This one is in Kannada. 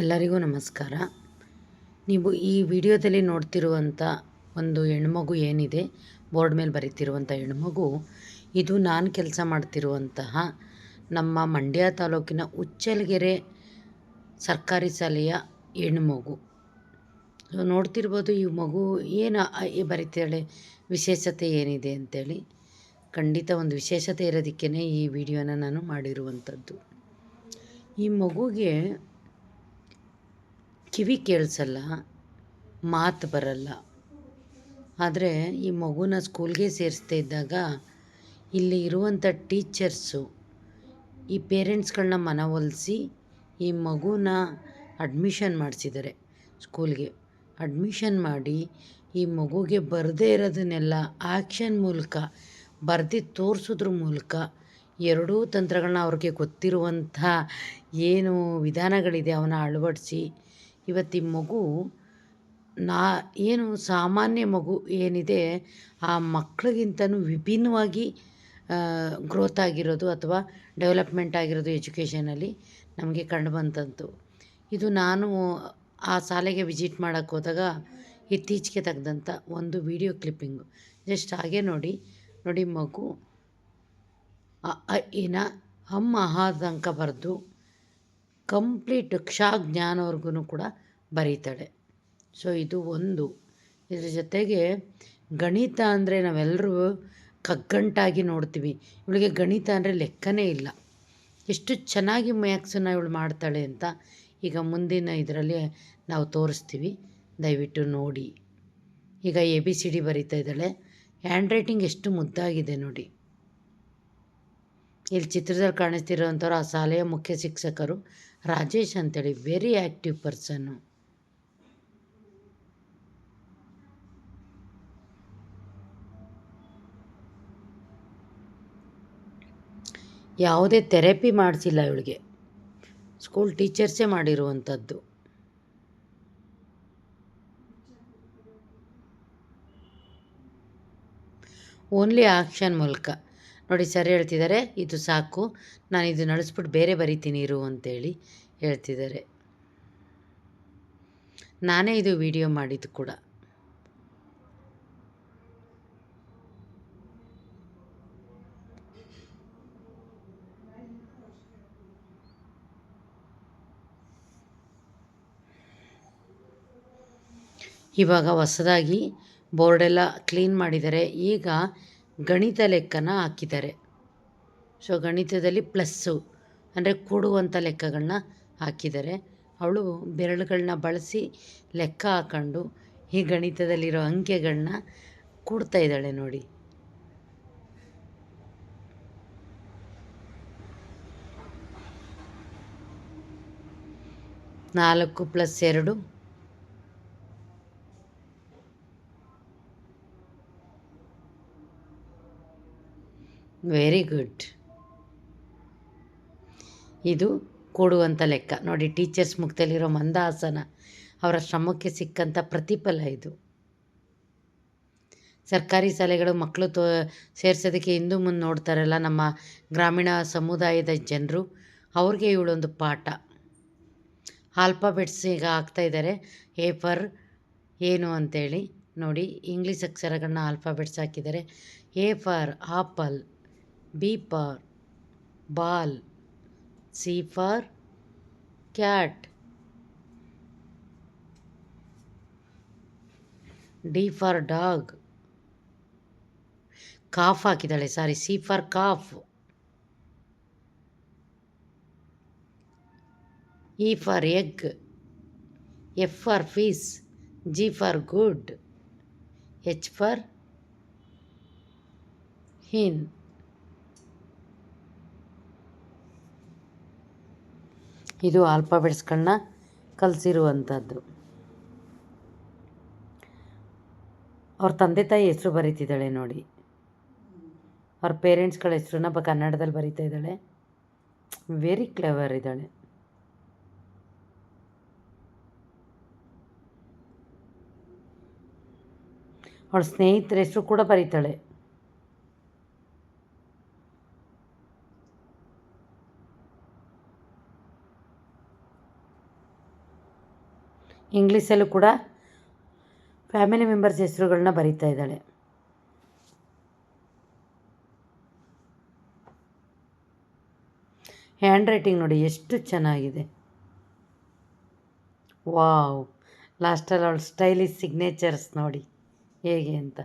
ಎಲ್ಲರಿಗೂ ನಮಸ್ಕಾರ. ನೀವು ಈ ವಿಡಿಯೋದಲ್ಲಿ ನೋಡ್ತಿರುವಂಥ ಒಂದು ಹೆಣ್ಮಗು ಏನಿದೆ, ಬೋರ್ಡ್ ಮೇಲೆ ಬರೀತಿರುವಂಥ ಹೆಣ್ಮಗು, ಇದು ನಾನು ಕೆಲಸ ಮಾಡ್ತಿರುವಂತಹ ನಮ್ಮ ಮಂಡ್ಯ ತಾಲೂಕಿನ ಉಚ್ಚಲಗೆರೆ ಸರ್ಕಾರಿ ಶಾಲೆಯ ಹೆಣ್ಮಗು. ನೋಡ್ತಿರ್ಬೋದು ಈ ಮಗು ಏನು ಬರೀತಾಳೆ, ವಿಶೇಷತೆ ಏನಿದೆ ಅಂತೇಳಿ. ಖಂಡಿತ ಒಂದು ವಿಶೇಷತೆ ಇರೋದಕ್ಕೇ ಈ ವಿಡಿಯೋನ ನಾನು ಮಾಡಿರುವಂಥದ್ದು ಈ ಮಗುಗೆ ಕಿವಿ ಕೇಳಿಸಲ್ಲ, ಮಾತು ಬರಲ್ಲ. ಆದರೆ ಈ ಮಗುನ ಸ್ಕೂಲ್ಗೆ ಸೇರಿಸ್ತಾ ಇದ್ದಾಗ ಇಲ್ಲಿ ಇರುವಂಥ ಟೀಚರ್ಸು, ಈ ಪೇರೆಂಟ್ಸ್ಗಳನ್ನ ಮನವೊಲಿಸಿ ಈ ಮಗುನ ಅಡ್ಮಿಷನ್ ಮಾಡಿಸಿದ್ದಾರೆ ಸ್ಕೂಲ್ಗೆ. ಅಡ್ಮಿಷನ್ ಮಾಡಿ ಈ ಮಗುಗೆ ಬರದೇ ಇರೋದನ್ನೆಲ್ಲ ಆ್ಯಕ್ಷನ್ ಮೂಲಕ, ಬರ್ದು ತೋರಿಸೋದ್ರ ಮೂಲಕ ಎರಡೂ ತಂತ್ರಗಳನ್ನ ಅವ್ರಿಗೆ ಗೊತ್ತಿರುವಂಥ ಏನು ವಿಧಾನಗಳಿದೆ, ಅವನ್ನ ಅಳವಡಿಸಿ ಇವತ್ತು ಈ ಮಗು ನಾ ಏನು ಸಾಮಾನ್ಯ ಮಗು ಏನಿದೆ ಆ ಮಕ್ಕಳಿಗಿಂತನೂ ವಿಭಿನ್ನವಾಗಿ ಗ್ರೋತ್ ಆಗಿರೋದು ಅಥವಾ ಡೆವಲಪ್ಮೆಂಟ್ ಆಗಿರೋದು ಎಜುಕೇಷನಲ್ಲಿ ನಮಗೆ ಕಂಡುಬಂತಂತು ಇದು ನಾನು ಆ ಶಾಲೆಗೆ ವಿಸಿಟ್ ಮಾಡೋಕ್ಕೆ ಹೋದಾಗ ಇತ್ತೀಚೆಗೆ ತೆಗೆದಂಥ ಒಂದು ವಿಡಿಯೋ ಕ್ಲಿಪ್ಪಿಂಗು ಜಸ್ಟ್ ಹಾಗೆ ನೋಡಿ ನೋಡಿ ಮಗು, ಅ ಏನ ಇನ ಹಮ್ ಅಹಾದಂಕ ಬರೆದು ಕಂಪ್ಲೀಟ್ ಕ್ಷಾ ಜ್ಞಾನವರೆಗೂ ಕೂಡ ಬರೀತಾಳೆ. ಸೊ, ಇದು ಒಂದು. ಇದ್ರ ಜೊತೆಗೆ ಗಣಿತ ಅಂದರೆ ನಾವೆಲ್ಲರೂ ಕಗ್ಗಂಟಾಗಿ ನೋಡ್ತೀವಿ. ಇವಳಿಗೆ ಗಣಿತ ಅಂದರೆ ಲೆಕ್ಕನೇ ಇಲ್ಲ. ಎಷ್ಟು ಚೆನ್ನಾಗಿ ಮ್ಯಾಕ್ಸನ್ನು ಇವಳು ಮಾಡ್ತಾಳೆ ಅಂತ ಈಗ ಮುಂದಿನ ಇದರಲ್ಲಿ ನಾವು ತೋರಿಸ್ತೀವಿ. ದಯವಿಟ್ಟು ನೋಡಿ. ಈಗ ಎ ಬಿ ಸಿ ಡಿ ಬರೀತಾ ಇದ್ದಾಳೆ. ಹ್ಯಾಂಡ್ ರೈಟಿಂಗ್ ಎಷ್ಟು ಮುದ್ದಾಗಿದೆ ನೋಡಿ. ಇಲ್ಲಿ ಚಿತ್ರದಲ್ಲಿ ಕಾಣಿಸ್ತಿರೋವಂಥವ್ರು ಆ ಶಾಲೆಯ ಮುಖ್ಯ ಶಿಕ್ಷಕರು. ರಾಜೇಶ್ ಅಂತೇಳಿ ವೆರಿ ಆ್ಯಕ್ಟಿವ್ ಪರ್ಸನ್ನು ಯಾವುದೇ ಥೆರಪಿ ಮಾಡಿಸಿಲ್ಲ ಇವಳಿಗೆ. ಸ್ಕೂಲ್ ಟೀಚರ್ಸೇ ಮಾಡಿರುವಂಥದ್ದು ಓನ್ಲಿ ಆಕ್ಷನ್ ಮೂಲಕ. ನೋಡಿ ಸರ್ ಹೇಳ್ತಿದ್ದಾರೆ, ಇದು ಸಾಕು, ನಾನು ಇದು ನಡೆಸ್ಬಿಟ್ಟು ಬೇರೆ ಬರಿತೀನಿ, ಇರು ಅಂತೇಳಿ ಹೇಳ್ತಿದ್ದಾರೆ. ನಾನೇ ಇದು ವಿಡಿಯೋ ಮಾಡಿದ್ದು ಕೂಡ. ಇವಾಗ ಹೊಸದಾಗಿ ಬೋರ್ಡೆಲ್ಲ ಕ್ಲೀನ್ ಮಾಡಿದ್ದಾರೆ. ಈಗ ಗಣಿತ ಲೆಕ್ಕನ ಹಾಕಿದ್ದಾರೆ. ಸೊ ಗಣಿತದಲ್ಲಿ ಪ್ಲಸ್ಸು ಅಂದರೆ ಕೂಡುವಂಥ ಲೆಕ್ಕಗಳನ್ನ ಹಾಕಿದ್ದಾರೆ. ಅವಳು ಬೆರಳುಗಳನ್ನ ಬಳಸಿ ಲೆಕ್ಕ ಹಾಕೊಂಡು ಈ ಗಣಿತದಲ್ಲಿರೋ ಅಂಕೆಗಳನ್ನ ಕೂಡ್ತಾ ಇದ್ದಾಳೆ ನೋಡಿ. ನಾಲ್ಕು ಪ್ಲಸ್ ಎರಡು ವೆರಿ ಗುಡ್ ಇದು ಕೊಡುವಂಥ ಲೆಕ್ಕ. ನೋಡಿ ಟೀಚರ್ಸ್ ಮುಖದಲ್ಲಿರೋ ಮಂದಾಸನ, ಅವರ ಶ್ರಮಕ್ಕೆ ಸಿಕ್ಕಂಥ ಪ್ರತಿಫಲ ಇದು. ಸರ್ಕಾರಿ ಶಾಲೆಗಳು ಮಕ್ಕಳು ತೋ, ಸೇರ್ಸೋದಕ್ಕೆ ಹಿಂದೂ ಮುಂದೆ ನೋಡ್ತಾರಲ್ಲ ನಮ್ಮ ಗ್ರಾಮೀಣ ಸಮುದಾಯದ ಜನರು, ಅವ್ರಿಗೆ ಇವಳೊಂದು ಪಾಠ. ಆಲ್ಫಾಬೆಟ್ಸ್ ಈಗ ಹಾಕ್ತಾಯಿದ್ದಾರೆ ಎ ಫರ್ ಏನು ಅಂತೇಳಿ. ನೋಡಿ ಇಂಗ್ಲೀಷ್ ಅಕ್ಷರಗಳನ್ನ ಆಲ್ಫಾಬೆಟ್ಸ್ ಹಾಕಿದ್ದಾರೆ. A for apple B for ball C for cat D for dog calf ಹಾಕಿದ್ದಾಳೆ sorry C for calf E for egg F for fees G for good H for hen ಇದು ಆಲ್ಫಾಬೆಟ್ಸ್ಗಳನ್ನ ಕಲಿಸಿರುವಂಥದ್ದು ಅವ್ರ ತಂದೆ ತಾಯಿ ಹೆಸರು ಬರೀತಿದ್ದಾಳೆ ನೋಡಿ. ಅವ್ರ ಪೇರೆಂಟ್ಸ್ಗಳ ಹೆಸ್ರನ್ನ ಬ ಕನ್ನಡದಲ್ಲಿ ಬರೀತಾ ಇದ್ದಾಳೆ. ವೆರಿ ಕ್ಲೆವರ್ ಇದ್ದಾಳೆ. ಅವಳ ಸ್ನೇಹಿತರ ಹೆಸರು ಕೂಡ ಬರೀತಾಳೆ. ಇಂಗ್ಲೀಷಲ್ಲೂ ಕೂಡ ಫ್ಯಾಮಿಲಿ ಮೆಂಬರ್ಸ್ ಹೆಸರುಗಳನ್ನ ಬರಿತಾ ಇದ್ದಾಳೆ. ಹ್ಯಾಂಡ್ ರೈಟಿಂಗ್ ನೋಡಿ ಎಷ್ಟು ಚೆನ್ನಾಗಿದೆ. ವಾವ್. ಲಾಸ್ಟಲ್ಲಿ ಅವಳ ಸ್ಟೈಲಿಶ್ ಸಿಗ್ನೇಚರ್ಸ್ ನೋಡಿ ಹೇಗೆ ಅಂತ.